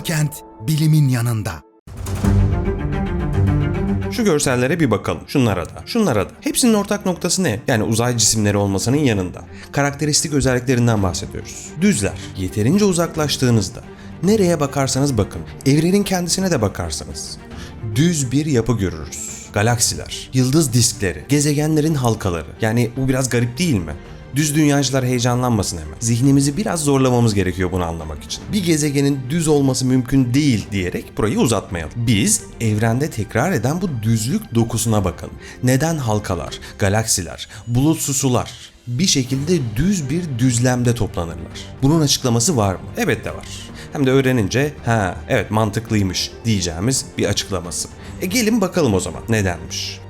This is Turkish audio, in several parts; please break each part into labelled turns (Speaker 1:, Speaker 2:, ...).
Speaker 1: Kent bilimin yanında.
Speaker 2: Şu görsellere bir bakalım. Şunlara da, şunlara da. Hepsinin ortak noktası ne? Yani uzay cisimleri olmasının yanında. Karakteristik özelliklerinden bahsediyoruz. Düzler. Yeterince uzaklaştığınızda nereye bakarsanız bakın, evrenin kendisine de bakarsanız düz bir yapı görürüz. Galaksiler, yıldız diskleri, gezegenlerin halkaları. Yani bu biraz garip değil mi? Düz dünyacılar heyecanlanmasın hemen. Zihnimizi biraz zorlamamız gerekiyor bunu anlamak için. Bir gezegenin düz olması mümkün değil diyerek burayı uzatmayalım. Biz evrende tekrar eden bu düzlük dokusuna bakalım. Neden halkalar, galaksiler, bulutsuz sular bir şekilde düz bir düzlemde toplanırlar? Bunun açıklaması var mı? Evet de var. Hem de öğrenince ha evet mantıklıymış diyeceğimiz bir açıklaması. E gelin bakalım o zaman nedenmiş.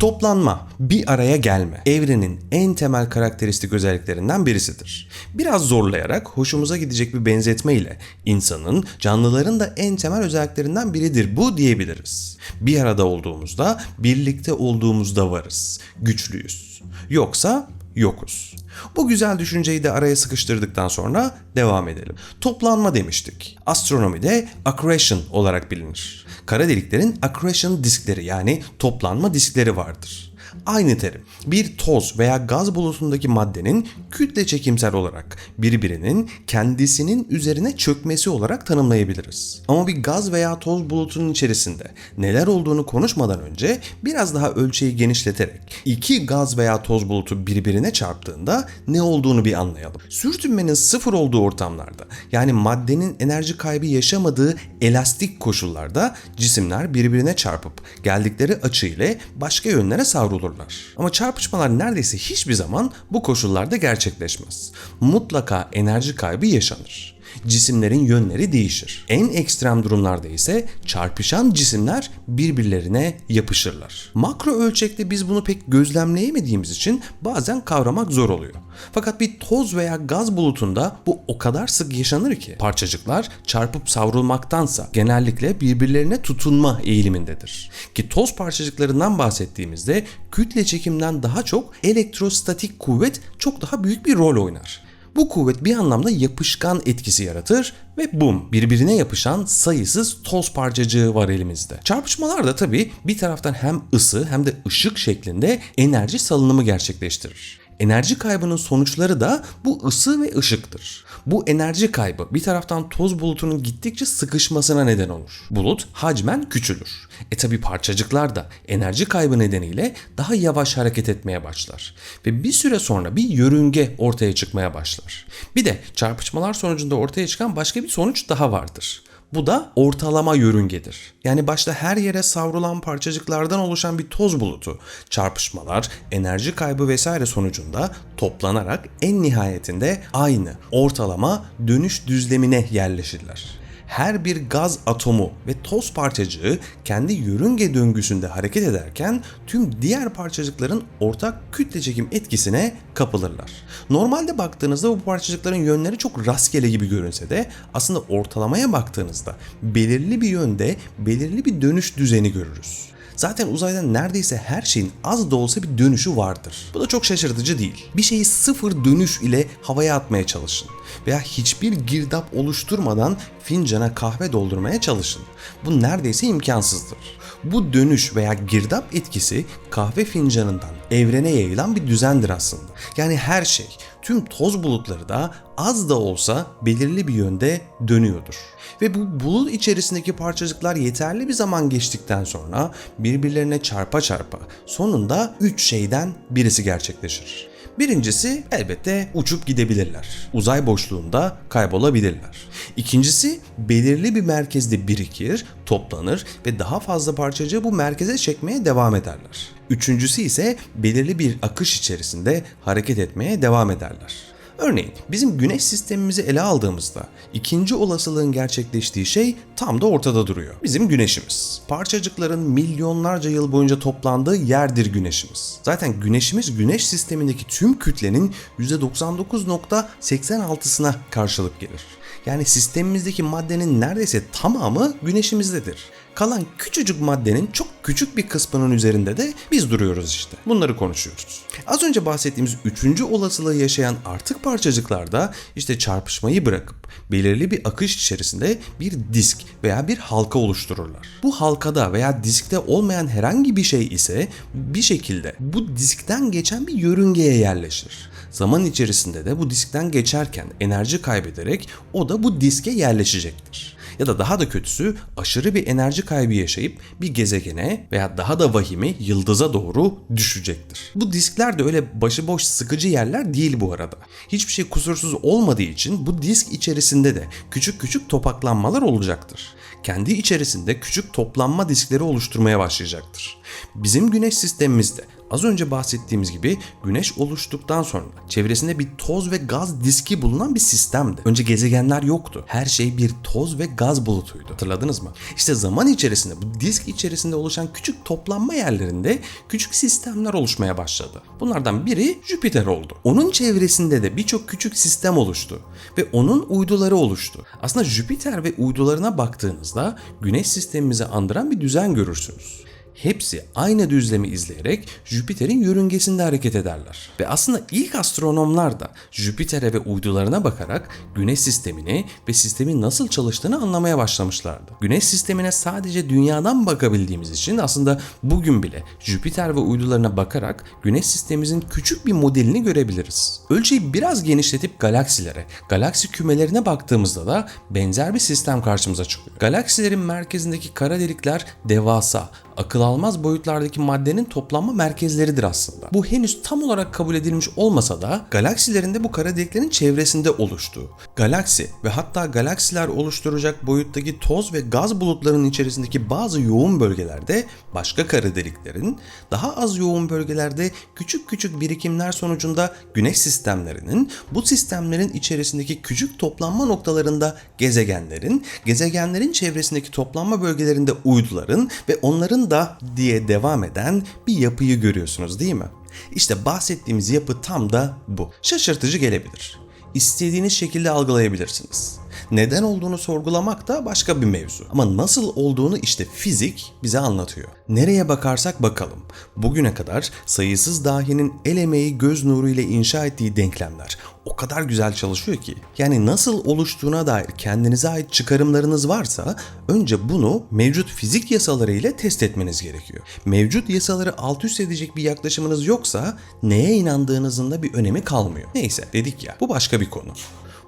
Speaker 2: Toplanma, bir araya gelme, evrenin en temel karakteristik özelliklerinden birisidir. Biraz zorlayarak hoşumuza gidecek bir benzetme ile insanın, canlıların da en temel özelliklerinden biridir bu diyebiliriz. Bir arada olduğumuzda, birlikte olduğumuzda varız, güçlüyüz. Yoksa yokuz. Bu güzel düşünceyi de araya sıkıştırdıktan sonra devam edelim. Toplanma demiştik. Astronomide accretion olarak bilinir. Kara deliklerin accretion diskleri yani toplanma diskleri vardır. Aynı terim. Bir toz veya gaz bulutundaki maddenin kütle çekimsel olarak birbirinin kendisinin üzerine çökmesi olarak tanımlayabiliriz. Ama bir gaz veya toz bulutunun içerisinde neler olduğunu konuşmadan önce biraz daha ölçeği genişleterek iki gaz veya toz bulutu birbirine çarptığında ne olduğunu bir anlayalım. Sürtünmenin sıfır olduğu ortamlarda yani maddenin enerji kaybı yaşamadığı elastik koşullarda cisimler birbirine çarpıp geldikleri açı ile başka yönlere savrulurlar. Ama çarpışmalar neredeyse hiçbir zaman bu koşullarda gerçekleşmez. Mutlaka enerji kaybı yaşanır cisimlerin yönleri değişir. En ekstrem durumlarda ise çarpışan cisimler birbirlerine yapışırlar. Makro ölçekte biz bunu pek gözlemleyemediğimiz için bazen kavramak zor oluyor. Fakat bir toz veya gaz bulutunda bu o kadar sık yaşanır ki parçacıklar çarpıp savrulmaktansa genellikle birbirlerine tutunma eğilimindedir. Ki toz parçacıklarından bahsettiğimizde kütle çekimden daha çok elektrostatik kuvvet çok daha büyük bir rol oynar. Bu kuvvet bir anlamda yapışkan etkisi yaratır ve bum birbirine yapışan sayısız toz parçacığı var elimizde. Çarpışmalarda tabii bir taraftan hem ısı hem de ışık şeklinde enerji salınımı gerçekleştirir. Enerji kaybının sonuçları da bu ısı ve ışıktır. Bu enerji kaybı bir taraftan toz bulutunun gittikçe sıkışmasına neden olur. Bulut hacmen küçülür. E tabi parçacıklar da enerji kaybı nedeniyle daha yavaş hareket etmeye başlar. Ve bir süre sonra bir yörünge ortaya çıkmaya başlar. Bir de çarpışmalar sonucunda ortaya çıkan başka bir sonuç daha vardır. Bu da ortalama yörüngedir. Yani başta her yere savrulan parçacıklardan oluşan bir toz bulutu, çarpışmalar, enerji kaybı vesaire sonucunda toplanarak en nihayetinde aynı ortalama dönüş düzlemine yerleşirler her bir gaz atomu ve toz parçacığı kendi yörünge döngüsünde hareket ederken tüm diğer parçacıkların ortak kütle çekim etkisine kapılırlar. Normalde baktığınızda bu parçacıkların yönleri çok rastgele gibi görünse de aslında ortalamaya baktığınızda belirli bir yönde belirli bir dönüş düzeni görürüz. Zaten uzayda neredeyse her şeyin az da olsa bir dönüşü vardır. Bu da çok şaşırtıcı değil. Bir şeyi sıfır dönüş ile havaya atmaya çalışın veya hiçbir girdap oluşturmadan fincana kahve doldurmaya çalışın. Bu neredeyse imkansızdır. Bu dönüş veya girdap etkisi kahve fincanından evrene yayılan bir düzendir aslında. Yani her şey, tüm toz bulutları da az da olsa belirli bir yönde dönüyordur. Ve bu bulut içerisindeki parçacıklar yeterli bir zaman geçtikten sonra birbirlerine çarpa çarpa sonunda üç şeyden birisi gerçekleşir. Birincisi elbette uçup gidebilirler. Uzay boşluğunda kaybolabilirler. İkincisi belirli bir merkezde birikir, toplanır ve daha fazla parçacığı bu merkeze çekmeye devam ederler. Üçüncüsü ise belirli bir akış içerisinde hareket etmeye devam ederler. Örneğin bizim güneş sistemimizi ele aldığımızda ikinci olasılığın gerçekleştiği şey tam da ortada duruyor. Bizim güneşimiz. Parçacıkların milyonlarca yıl boyunca toplandığı yerdir güneşimiz. Zaten güneşimiz güneş sistemindeki tüm kütlenin %99.86'sına karşılık gelir. Yani sistemimizdeki maddenin neredeyse tamamı güneşimizdedir. Kalan küçücük maddenin çok küçük bir kısmının üzerinde de biz duruyoruz işte. Bunları konuşuyoruz. Az önce bahsettiğimiz üçüncü olasılığı yaşayan artık parçacıklarda işte çarpışmayı bırakıp belirli bir akış içerisinde bir disk veya bir halka oluştururlar. Bu halkada veya diskte olmayan herhangi bir şey ise bir şekilde bu diskten geçen bir yörüngeye yerleşir. Zaman içerisinde de bu diskten geçerken enerji kaybederek o da bu diske yerleşecektir. Ya da daha da kötüsü aşırı bir enerji kaybı yaşayıp bir gezegene veya daha da vahimi yıldıza doğru düşecektir. Bu diskler de öyle başıboş sıkıcı yerler değil bu arada. Hiçbir şey kusursuz olmadığı için bu disk içerisinde de küçük küçük topaklanmalar olacaktır. Kendi içerisinde küçük toplanma diskleri oluşturmaya başlayacaktır. Bizim güneş sistemimizde Az önce bahsettiğimiz gibi güneş oluştuktan sonra çevresinde bir toz ve gaz diski bulunan bir sistemdi. Önce gezegenler yoktu. Her şey bir toz ve gaz bulutuydu. Hatırladınız mı? İşte zaman içerisinde bu disk içerisinde oluşan küçük toplanma yerlerinde küçük sistemler oluşmaya başladı. Bunlardan biri Jüpiter oldu. Onun çevresinde de birçok küçük sistem oluştu ve onun uyduları oluştu. Aslında Jüpiter ve uydularına baktığınızda güneş sistemimizi andıran bir düzen görürsünüz hepsi aynı düzlemi izleyerek Jüpiter'in yörüngesinde hareket ederler. Ve aslında ilk astronomlar da Jüpiter'e ve uydularına bakarak Güneş sistemini ve sistemin nasıl çalıştığını anlamaya başlamışlardı. Güneş sistemine sadece dünyadan bakabildiğimiz için aslında bugün bile Jüpiter ve uydularına bakarak Güneş sistemimizin küçük bir modelini görebiliriz. Ölçeği biraz genişletip galaksilere, galaksi kümelerine baktığımızda da benzer bir sistem karşımıza çıkıyor. Galaksilerin merkezindeki kara delikler devasa, akıl almaz boyutlardaki maddenin toplanma merkezleridir aslında. Bu henüz tam olarak kabul edilmiş olmasa da galaksilerin de bu kara deliklerin çevresinde oluştuğu, galaksi ve hatta galaksiler oluşturacak boyuttaki toz ve gaz bulutlarının içerisindeki bazı yoğun bölgelerde başka kara deliklerin, daha az yoğun bölgelerde küçük küçük birikimler sonucunda güneş sistemlerinin, bu sistemlerin içerisindeki küçük toplanma noktalarında gezegenlerin, gezegenlerin çevresindeki toplanma bölgelerinde uyduların ve onların da diye devam eden bir yapıyı görüyorsunuz değil mi? İşte bahsettiğimiz yapı tam da bu. Şaşırtıcı gelebilir. İstediğiniz şekilde algılayabilirsiniz. Neden olduğunu sorgulamak da başka bir mevzu. Ama nasıl olduğunu işte fizik bize anlatıyor. Nereye bakarsak bakalım. Bugüne kadar sayısız dahinin el emeği göz nuru ile inşa ettiği denklemler o kadar güzel çalışıyor ki. Yani nasıl oluştuğuna dair kendinize ait çıkarımlarınız varsa önce bunu mevcut fizik yasaları ile test etmeniz gerekiyor. Mevcut yasaları alt üst edecek bir yaklaşımınız yoksa neye inandığınızın da bir önemi kalmıyor. Neyse dedik ya bu başka bir konu.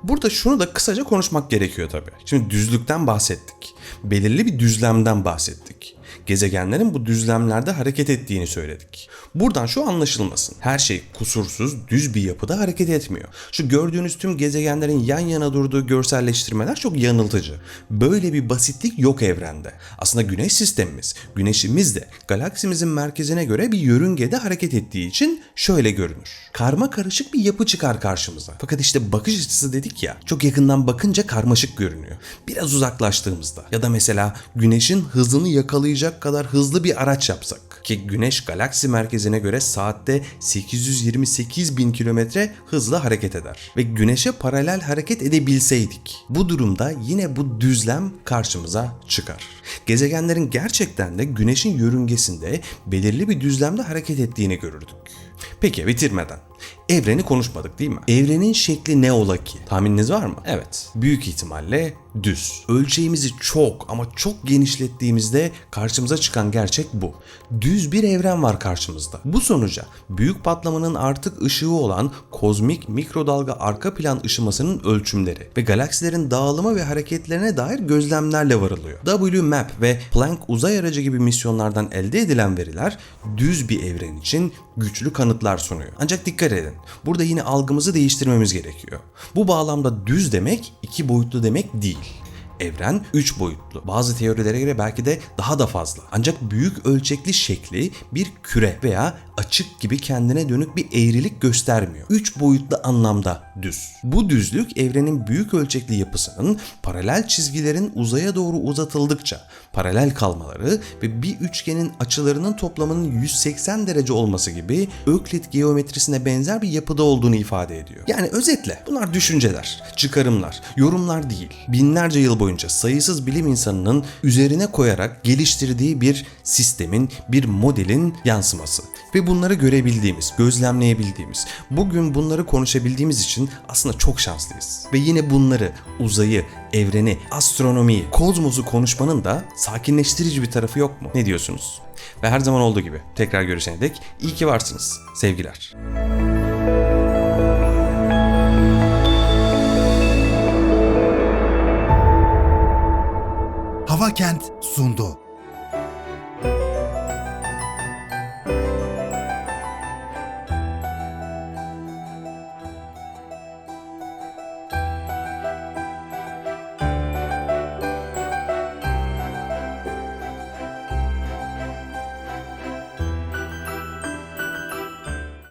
Speaker 2: Burada şunu da kısaca konuşmak gerekiyor tabii. Şimdi düzlükten bahsettik. Belirli bir düzlemden bahsettik. Gezegenlerin bu düzlemlerde hareket ettiğini söyledik. Buradan şu anlaşılmasın. Her şey kusursuz, düz bir yapıda hareket etmiyor. Şu gördüğünüz tüm gezegenlerin yan yana durduğu görselleştirmeler çok yanıltıcı. Böyle bir basitlik yok evrende. Aslında güneş sistemimiz, güneşimiz de galaksimizin merkezine göre bir yörüngede hareket ettiği için şöyle görünür. Karma karışık bir yapı çıkar karşımıza. Fakat işte bakış açısı dedik ya, çok yakından bakınca karmaşık görünüyor. Biraz uzaklaştığımızda ya da mesela güneşin hızını yakalayacak kadar hızlı bir araç yapsak ki güneş galaksi merkezine göre saatte 828 bin kilometre hızla hareket eder. Ve güneşe paralel hareket edebilseydik bu durumda yine bu düzlem karşımıza çıkar. Gezegenlerin gerçekten de güneşin yörüngesinde belirli bir düzlemde hareket ettiğini görürdük. Peki bitirmeden evreni konuşmadık değil mi? Evrenin şekli ne ola ki? Tahmininiz var mı? Evet. Büyük ihtimalle düz. Ölçeğimizi çok ama çok genişlettiğimizde karşımıza çıkan gerçek bu. Düz bir evren var karşımızda. Bu sonuca büyük patlamanın artık ışığı olan kozmik mikrodalga arka plan ışımasının ölçümleri ve galaksilerin dağılımı ve hareketlerine dair gözlemlerle varılıyor. WMAP ve Planck uzay aracı gibi misyonlardan elde edilen veriler düz bir evren için güçlü kanıtlar sunuyor. Ancak dikkat edin. Burada yine algımızı değiştirmemiz gerekiyor. Bu bağlamda düz demek iki boyutlu demek değil. Evren 3 boyutlu. Bazı teorilere göre belki de daha da fazla. Ancak büyük ölçekli şekli bir küre veya açık gibi kendine dönük bir eğrilik göstermiyor. 3 boyutlu anlamda düz. Bu düzlük evrenin büyük ölçekli yapısının paralel çizgilerin uzaya doğru uzatıldıkça paralel kalmaları ve bir üçgenin açılarının toplamının 180 derece olması gibi Öklit geometrisine benzer bir yapıda olduğunu ifade ediyor. Yani özetle bunlar düşünceler, çıkarımlar, yorumlar değil. Binlerce yıl boyunca sayısız bilim insanının üzerine koyarak geliştirdiği bir sistemin, bir modelin yansıması. Ve bunları görebildiğimiz, gözlemleyebildiğimiz, bugün bunları konuşabildiğimiz için aslında çok şanslıyız. Ve yine bunları, uzayı, evreni, astronomiyi, kozmosu konuşmanın da sakinleştirici bir tarafı yok mu? Ne diyorsunuz? Ve her zaman olduğu gibi tekrar görüşene dek iyi ki varsınız. Sevgiler.
Speaker 1: Hava Kent sundu.